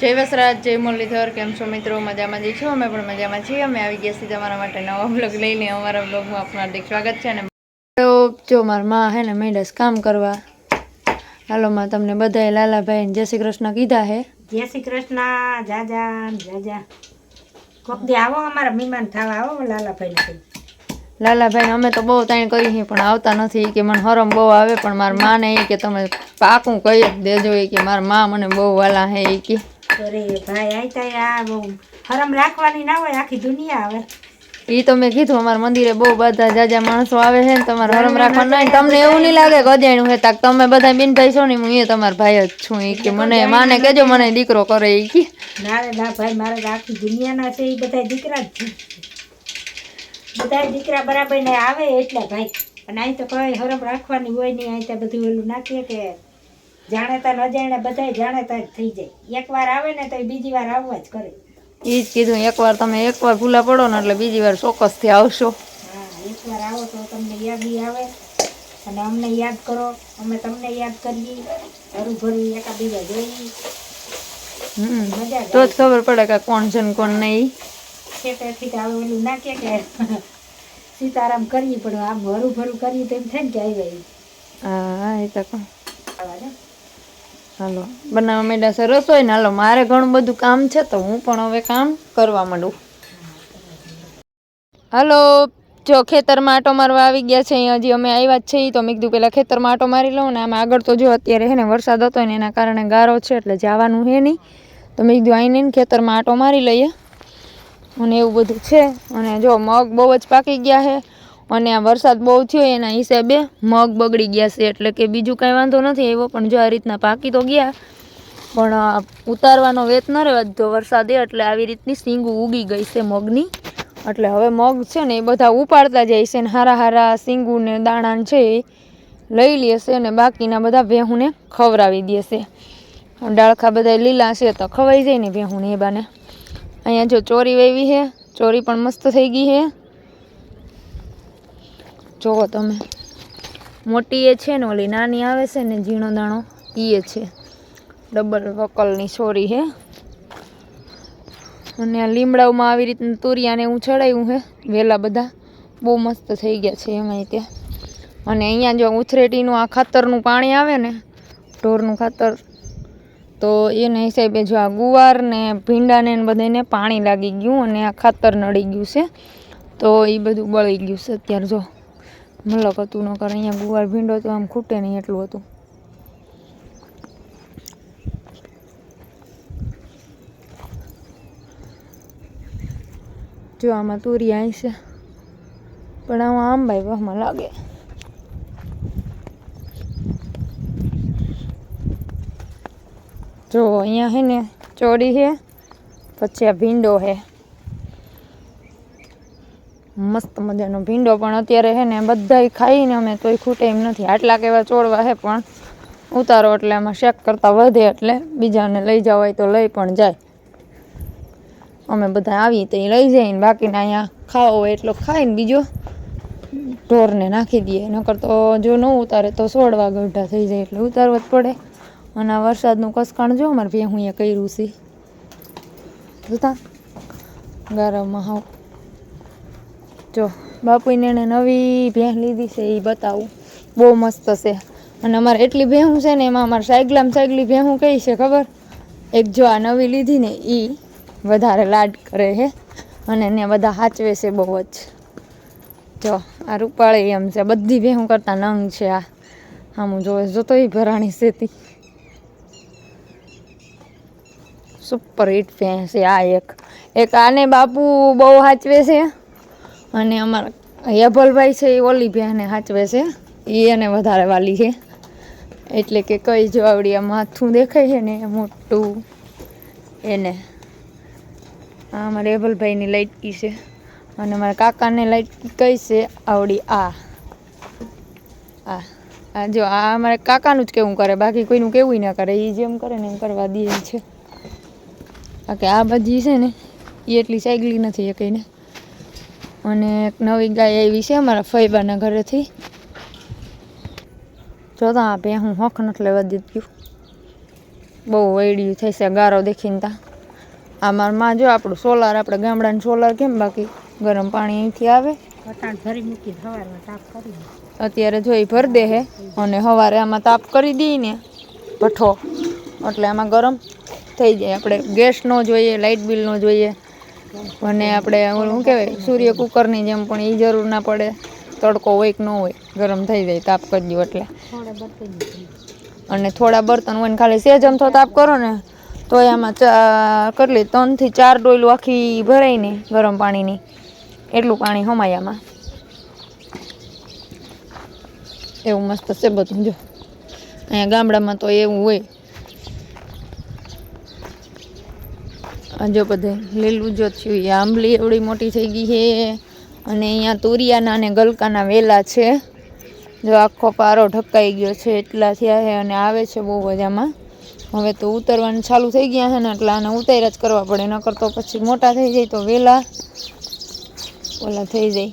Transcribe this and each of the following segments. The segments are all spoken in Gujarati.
જય વસરાજ જય મુરલીધર કેમ છો મિત્રો? મજામાં જઈ છો? અમે પણ મજામાં છીએ. અમે આવી ગયા છીએ તમારા માટે નવા બ્લોગ લઈને. અમારા બ્લોગમાં આપનું હાર્દિક સ્વાગત છે ને તો જો મારા માં હે ને મેડસ કામ કરવા હાલો માં તમને બધાએ લાલાભાઈ જય શ્રી કૃષ્ણ કીધા હે. જય શ્રી કૃષ્ણ જાજા જાજા કોક દી આવો અમારા મહેમાન થવા આવો લાલાભાઈ લાલાભાઈ અમે તો બહુ તાણ કરી છીએ પણ આવતા નથી. કે મને હરમ બહુ આવે પણ મારા માને એ કે તમે પાકું કહી જ દેજો. એ કે મારા મા મને બહુ વાલા હે એ કે. અરે ભાઈ આયતા આ બહુ હરમ રાખવાની ના હોય આખી દુનિયા આવે. ઈ તો મેં કીધું અમારા મંદિરે બહુ બધા જાજા માણસો આવે છે ને તમારે હરમ રાખવાનું નહીં તમને એવું નહીં લાગે ગજાણું હે તાક તમે બધા બેન ભાઈ છો ને હું એ તમારા ભાઈ જ છું. એ કે મને માને કેજો મને દીકરો કરે એ કે. ના રે ના ભાઈ મારે આખી દુનિયાના છે એ બધા દીકરા જ છે. બધા દીકરા બરાબર ને આવે એટલે ભાઈ. અને અહીં તો કઈ હરમ રાખવાની હોય નહીં અહીં તો બધું ઓલું નાખીએ કે જાણેતા ન જાણે બધા જાણેતા જ થઈ જાય. એકવાર આવે ને તો બીજી વાર આવવા જ કરે. એ જ કીધું એકવાર તમે એકવાર ભૂલા પડો ને એટલે બીજી વાર ચોક્કસથી આવશો. હા એકવાર આવો તો તમને યાદી આવે. અને અમને યાદ કરો અમે તમને યાદ કરીએ. હરું ભરું એકા બીજા જોઈએ તો જ ખબર પડે કે કોણ છે ને કોણ નહીં. ખેતરથી હવે ઓલું નાખીએ કે સીતારામ કરીએ પણ આમ હરું ભરું કરીએ તો એમ થાય ને કે આવી હા એ તો કોણ. ને? હાલો, બનાવવા માંડ્યા છે રસોઈ ને હાલો, મારે ઘણું બધું કામ છે તો હું પણ હવે કામ કરવા માંડું. હાલો, જો ખેતરમાં આટો મારવા આવી ગયા છે, અહીંયા હજી અમે આવ્યા જ છીએ, તો મેં કીધું પહેલાં ખેતરમાં આટો મારી લઉં ને આમ આગળ તો જો અત્યારે હે ને વરસાદ હતો ને એના કારણે ગારો છે એટલે જવાનું હે નહીં. તો મેં કીધું આવીને ખેતરમાં આટો મારી લઈએ. અને એવું બધું છે. અને જો મગ બહુ જ પાકી ગયા છે. અને આ વરસાદ બહુ થયો એના હિસાબે મગ બગડી ગયા છે, એટલે કે બીજું કાંઈ વાંધો નથી એવો પણ જો આ રીતના પાકી તો ગયા, પણ ઉતારવાનો વેત ન રહેવા દીધો વરસાદે, એટલે આવી રીતની સીંગું ઉગી ગઈ છે મગની. એટલે હવે મગ છે ને એ બધા ઉપાડતા જાય છે ને હારા હારા સીંગું ને દાણા છે એ લઈ લેશે અને બાકીના બધા વેહુને ખવડાવી દેશે ડાળખા બધા લીલા છે તો ખવાઈ જાય ને વેહુને એ બાને. અહીંયા જો ચોરી વેવી છે, ચોરી પણ મસ્ત થઈ ગઈ છે. જોવો તમે. મોટી એ છે ને, ઓલી નાની આવે છે ને, ઝીણો દાણો એ છે. ડબલ વકલની સોરી હે. અને આ લીમડાઓમાં આવી રીતનું તુરિયાને એવું ચડાવ્યું હે, વેલા બધા. બહુ મસ્ત થઈ ગયા છે એમાંય ત્યાં અને અહીંયા જો ઉથરેટીનું આ ખાતરનું પાણી આવે ને, ઢોરનું ખાતર, તો એના હિસાબે જો આ ગુવાર ને ભીંડાને બધાને પાણી લાગી ગયું અને આ ખાતર નડી ગયું છે. તો એ બધું બળી ગયું છે અત્યારે જો. મલક હતું ન નકર અહીંયા ગુવાર ભીંડો તો આમ ખૂટે નહીં એટલું હતું. જો આમાં તુરી આવી છે. પણ આમાં આંબાઈ વહમાં લાગે. જો અહીંયા હે ને ચોરી છે પછી આ ભીંડો છે મસ્ત મજાનો ભીંડો પણ અત્યારે છે ને બધાય ખાઈને અમે તોય ખૂટે એમ નથી. આટલા કેવા ચોળવા છે પણ ઉતારો એટલે આમાં શેક કરતાં વધે એટલે બીજાને લઈ જવા હોય તો લઈ પણ જાય. અમે બધા આવી તો એ લઈ જઈએ ને બાકીના અહીંયા ખાવો હોય એટલો ખાઈને બીજો ઢોરને નાખી દઈએ. નકર તો જો ન ઉતારે તો સોળવા ગઢા થઈ જાય એટલે ઉતારવા જ પડે. અને આ વરસાદનું કસકાણ જો અમારે ભેહું અહીંયા કર્યું છે. જોતા? ગરમમાં હાવ જો બાપુને એને નવી ભેં લીધી છે એ બતાવું. બહુ મસ્ત છે. અને અમારે એટલી ભેહું છે ને, એમાં અમારે સાયગલામ સાયગલી ભેહું કઈ છે, ખબર? એક જો આ નવી લીધી ને એ વધારે લાડ કરે છે અને એને બધા સાચવે છે બહુ જ. જો, આ રૂપાળી એમ છે. બધી ભેહું કરતાં નંગ છે આ. આમ જોવે, જોતો એ ભરાણી સેતી સુપર હિટ ભેંસ છે આ એક. એક આને બાપુ બહુ સાચવે છે. અને અમારા યભલભાઈ છે, એ ઓલી ભેંને સાચવે છે. એ એને વધારે વાલી છે. એટલે કે કઈ જો આવડી આ માથું દેખાય છે ને મોટું એને. આ અમારા યભલભાઈની લાઇટકી છે. અને મારા કાકાને લાઇટકી કઈ છે, આવડી આ. આ. આ જો, આ અમારે કાકાનું જ કેવું કરે, બાકી કોઈનું કેવું ના કરે. એ જેમ કરે ને એમ કરવા દે છે. બાકી આ બધી છે ને એ એટલી સાયકલી નથી એ કહીને અને એક નવી ગાય આવી છે અમારા ફૈબાના ઘરેથી. જોતા આપે હું હોખ નથી લેવા દીધું. બહુ વૈડ્યું થઈ છે ગારો દેખીને તા. આ મારા માં જો આપણું સોલાર આપણે ગામડાનું સોલાર કેમ બાકી? ગરમ પાણી અહીંથી આવે. અત્યારે જોઈ ભર દે હે અને સવારે આમાં તાપ કરી દઈએ ને ભઠ્ઠો. એટલે આમાં ગરમ થઈ જાય. આપણે ગેસ ન જોઈએ લાઇટ બિલ ન જોઈએ. અને આપણે શું કહેવાય સૂર્ય કુકરની જેમ પણ એ જરૂર ના પડે. તડકો હોય કે ન હોય ગરમ થઈ જાય તાપ કરી દો એટલે. અને થોડા બર્તન હોય ને ખાલી સેજ અમથો તાપ કરો ને તો એમાં ચા કેટલી ત્રણથી ચાર ડોયલું આખી ભરાય ને ગરમ પાણીની. એટલું પાણી હમાય આમાં. એવું મસ્ત છે બધું જો અહીંયા ગામડામાં તો એવું હોય. જો બધે લીલું જો થયું એ આંબલી એવડી મોટી થઈ ગઈ છે. અને અહીંયા તુરિયાના અને ગલકાના વેલા છે. જો આખો પારો ઢકાઈ ગયો છે, એટલા થયા છે અને આવે છે બહુ બધામાં હવે તો ઉતરવાનું ચાલુ થઈ ગયા છે ને, એટલે આને ઉતાર્યા જ કરવા પડે, નકર તો પછી મોટા થઈ જાય તો વેલા, ઓલા થઈ જાય.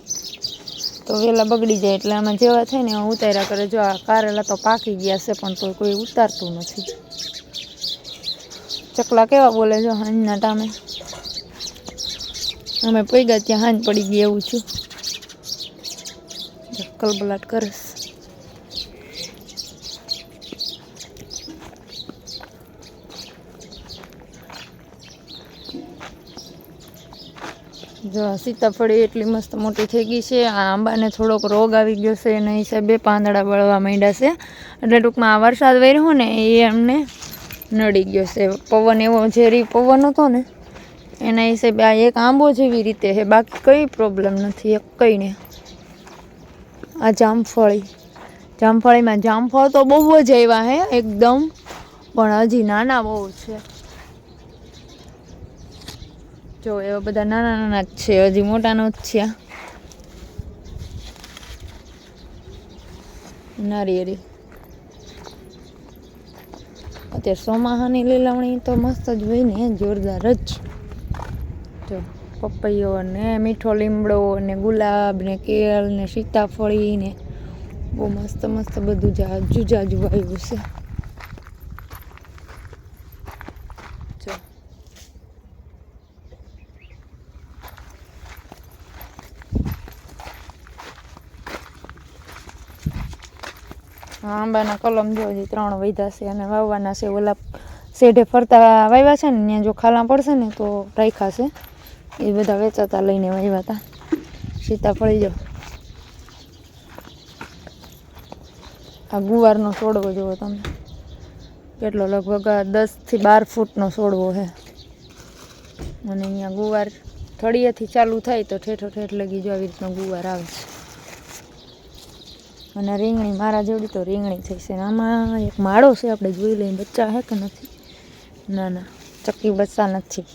તો વેલા બગડી જાય, એટલે આમાં જેવા થાય ને ઉતાર્યા કરે. જો આ કારેલા તો પાકી ગયા છે, પણ તો કોઈ ઉતારતું નથી. ચકલા કેવા બોલે જો હાંજના ટામે? અમે પૈગા ત્યાં હાંજ પડી ગઈ એવું છું. કલબલાટ કરે છે. જો સીતાફળી એટલી મસ્ત મોટી થઈ ગઈ છે, આ આંબાને થોડોક રોગ આવી ગયો છે, એના હિસાબે પાંદડા બળવા માંડ્યા છે. એટલે ટૂંકમાં આ વરસાદ વર્યો ને એ એમને નડી ગયો છે. પવન એવો ઝેરી પવન હતો ને, એના હિસાબે આ એક આંબો જેવી રીતે છે. બાકી કઈ પ્રોબ્લેમ નથી, એક કંઈને. આ જામફળી. જામફળીમાં જામફળ તો બહુ જ આવ્યા હે, એકદમ. પણ હજી નાના બહુ છે. જો, એવા બધા નાના નાના જ છે. હજી મોટા જ થયા. નારિયેરી અત્યારે સોમાહાની લીલવણી તો મસ્ત જ હોય ને, જોરદાર જ. જો પપૈયો ને મીઠો લીમડો ને ગુલાબ ને કેળ ને સીતાફળી ને બહુ મસ્ત મસ્ત બધું જાજુ જાજુ છે જો હા, આંબાના કલમ જો હજી ત્રણ વધ્યા છે અને વાવવાના છે. ઓલા શેઢે ફરતા વાવ્યા છે ને, ત્યાં જો ખાલા પડશે ને, તો રાખ્યા છે. એ બધા વેચાતા લઈને વાવ્યા હતા સીતાફળી જો આ ગુવારનો છોડવો જુઓ તમે. કેટલો લગભગ દસથી બાર ફૂટનો છોડવો છે. અને અહીંયા ગુવાર થળિયેથી ચાલુ થાય તો ઠેઠો ઠેઠ લગી જો આવી રીતનો ગુવાર આવે છે. અને રીંગણી મારા જેવડી તો રીંગણી થઈ છે આમાં એક માળો છે આપણે જોઈ લઈએ બચ્ચા હે કે નથી? ના ના ચક્કી બચ્ચા નથી.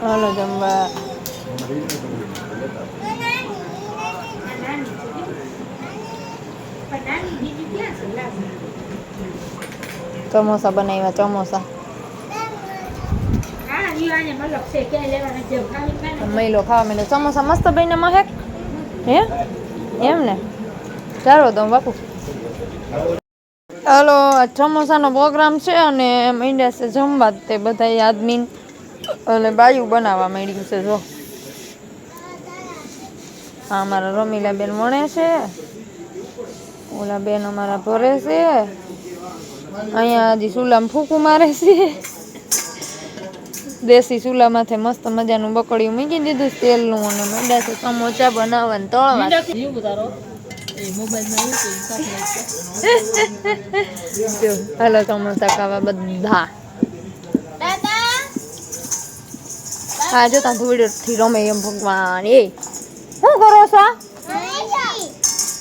હાલો જમવા. સમોસા બનાવ્યા સમોસા હા ઈ આને મતલબ છે ક્યાંય લેવા નથી જવું ખાલી ખાને મહિલો ખાવા માંડે સમોસા મસ્ત બને મહેક હે? એમ ને ચાલો તો બાપુ. હાલો સમોસાનો પ્રોગ્રામ છે અને માંડ્યા છે જમવા તે બધા આદમી અને બાયું બનાવવા માંડ્યું છે, જો. આ અમારા રમીલા બેન વણે છે. ઓલા બેન અમારા ભરે છે. અહીંયા હજી સુલામાં ફૂકું મારે છે. દેશી ચૂલામાંથી મસ્ત મજાનું બકડીયું મૂકી દીધું તેલનું અને મંડા છે સમોસા બનાવવા ને તળવા હાલો સમોસા ખાવા બધા. હા જો ત્યાં ધૂળથી રમે એમ ભગવાન. એ. શું કરો છો?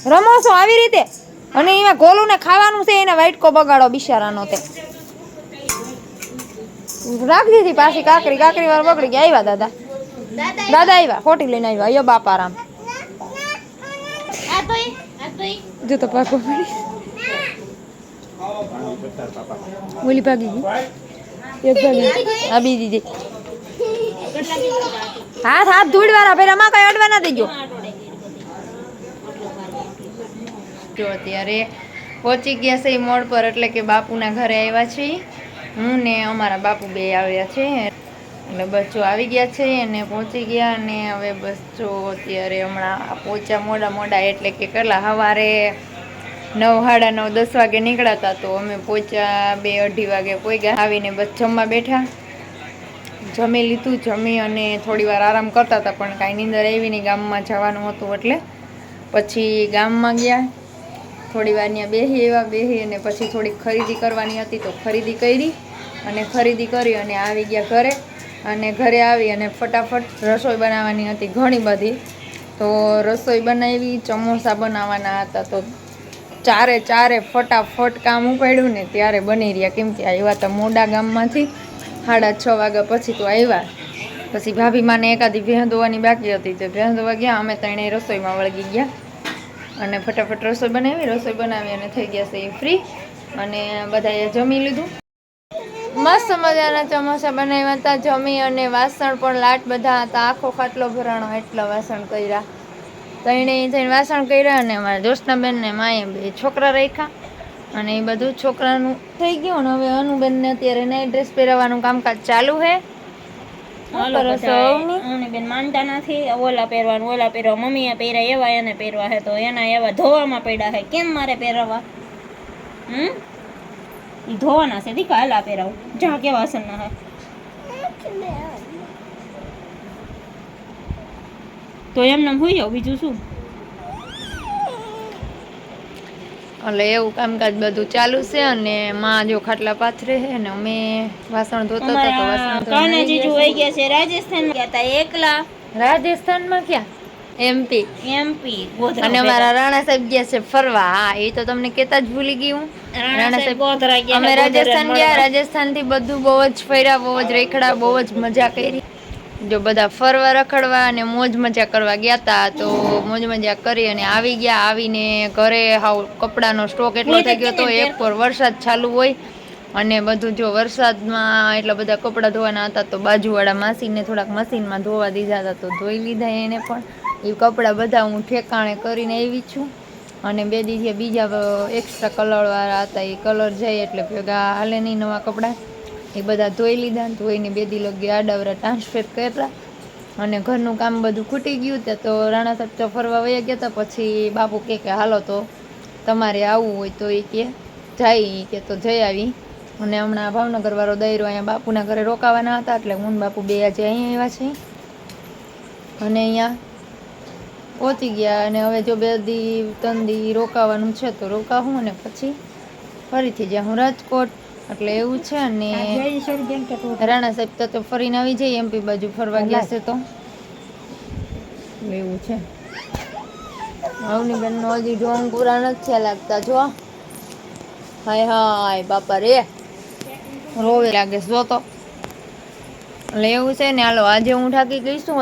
રમો છો આવી રીતે? અને એમાં ગોલું ને ખાવાનું છે એને વાઇટકો બગાડો બિચારાનો તે. રાખી દીધી પાછી કાકરી કાકરી વાર બગડી ગયા આવ્યા દાદા. દાદા આવ્યા ખોટી લઈને આવ્યા અયો બાપારામ જો તો પાકો ઓલી ભાગી ગઈ. એક ભાગી. આ બીજી જઈ હાથ હાથ ધૂળ વાળા પેલા માં કઈ અડવા ના દેજો. જો અત્યારે પહોંચી ગયા છે મોડ પર એટલે કે બાપુના ઘરે આવ્યા છીએ. હું ને અમારા બાપુ બે આવ્યા છે. એટલે બચ્ચો આવી ગયા છે અને પહોંચી ગયા અને હવે જો અત્યારે હમણાં પહોંચ્યા મોડા મોડા એટલે કે કેટલા સવારે નવ, સાડા નવ, દસ વાગે નીકળ્યા હતા તો અમે પહોંચ્યા બે અઢી વાગે પહોંચ્યા આવીને બસ જમવા બેઠા. જમી લીધું, જમી અને થોડી વાર આરામ કરતા હતા, પણ કાંઈ નીંદર આવી નહીં. ગામમાં જવાનું હતું એટલે પછી ગામમાં ગયા. થોડી વાર ત્યાં બેસી એવા બેસી અને પછી થોડીક ખરીદી કરવાની હતી તો ખરીદી કરી. અને ખરીદી કરી અને આવી ગયા ઘરે. અને ઘરે આવી અને ફટાફટ રસોઈ બનાવવાની હતી ઘણી બધી. તો રસોઈ બનાવી, ચમોસા બનાવવાના હતા. તો ચારે ચારે ફટાફટ કામ ઉપાડ્યું ને ત્યારે બની રહ્યા. કેમ કે આવ્યા હતા મોડા ગામમાંથી. સાડા છ વાગ્યા પછી તો આવ્યા. પછી ભાભી માને એકાદી ભેં ધોવાની બાકી હતી. તો ભેં ધોવા ગયા. અમે ત્રણેય રસોઈમાં વળગી ગયા. અને ફટાફટ રસોઈ બનાવી. રસોઈ બનાવી અને થઈ ગયા છે એ ફ્રી અને બધાએ જમી લીધું. મસ્ત મજાના ચોમાસા બનાવ્યા હતા. જમી અને વાસણ પણ લાટ બધા હતા. આખો ખાટલો ભરાણો એટલા વાસણ કર્યા. ત્રણેય થઈને વાસણ કર્યા અને અમારા દોસ્તના બેન ને માએ બે છોકરા રાખ્યા. અને એ બધું છોકરાનું થઈ ગયું ને હવે અનુબેનને અત્યારે ને ડ્રેસ પહેરવાનું કામકાજ ચાલુ છે. બેન માનતા નથી. ઓલા પહેરવાનું ઓલા પહેરવા. મમ્મીએ પહેર્યા એવા એને પહેરવા હે તો એના એવા ધોવામાં પડ્યા હે કેમ મારે પહેરવા? હમ? ધોવાના છે. દીકા આપે રહું. જા કે વાસણના હે. તો એમને હોઈ જાવ બીજું શું? એટલે એવું કામકાજ બધું ચાલુ છે અને માં જો ખાટલા પાથરે છે ને અમે વાસણ ધોતા હતા તો વાસણ કાના જીજુ વહી ગયા છે. રાજસ્થાન ગયા હતા એકલા. રાજસ્થાનમાં ક્યાં? એમપી એમપી અને અમારા રાણા સાહેબ ગયા છે ફરવા. હા એ તો તમને કેતા જ ભૂલી ગઈ હું. અમે રાજસ્થાન ગયા રાજસ્થાનથી બધું બહુ જ ફર્યા બહુ જ રેખડા બહુ જ મજા કરી. જો બધા ફરવા રખડવા અને મોજ મજા કરવા ગયા હતા તો મોજ મજા કરી અને આવી ગયા આવીને ઘરે હાવ કપડાનો સ્ટોક એટલો થઈ ગયો તો એક પર વરસાદ ચાલુ હોય અને બધું જો વરસાદમાં એટલા બધા કપડાં ધોવાના હતા તો બાજુવાળા માસીને થોડાક મશીનમાં ધોવા દીધા હતા તો ધોઈ લીધા એને પણ. એ કપડાં બધા હું ઠેકાણે કરીને આવી છું. અને બે દિવસે બીજા એક્સ્ટ્રા કલરવાળા હતા. એ કલર જાય એટલે ભેગા હાલે નહીં નવા કપડાં એ બધા ધોઈ લીધા ધોઈને બે દી લગી આડાવરા ટ્રાન્સફર કર્યા. અને ઘરનું કામ બધું ખૂટી ગયું. ત્યાં તો રાણા સાહેબ તો ફરવા વયા ગયા હતા પછી બાપુ કહે કે, હાલો તો તમારે આવવું હોય તો એ કે, જાય કે તો જઈ આવી. અને હમણાં ભાવનગર વાળો દૈરો અહીંયા બાપુના ઘરે રોકાવાના હતા. એટલે હું બાપુ બે આજે અહીંયા આવ્યા છે અને અહીંયા પહોંચી ગયા અને હવે જો બે દી ત્રણ દી રોકાવાનું છે તો રોકાવું અને પછી ફરીથી જ્યાં હું રાજકોટ એટલે એવું છે અને રાણા સાહેબ તો ફરીને આવી જાય એમપી બાજુ ફરવા ગયા છે તો. એવું છે. અવની બેન નો હજી ઢોંગ પૂરા નથી લાગતા જો. હાય હાય બાપા રે. રોવે લાગે જો તો. એટલે એવું છે ને હાલો આજે હું ઠાકી ગઈ છું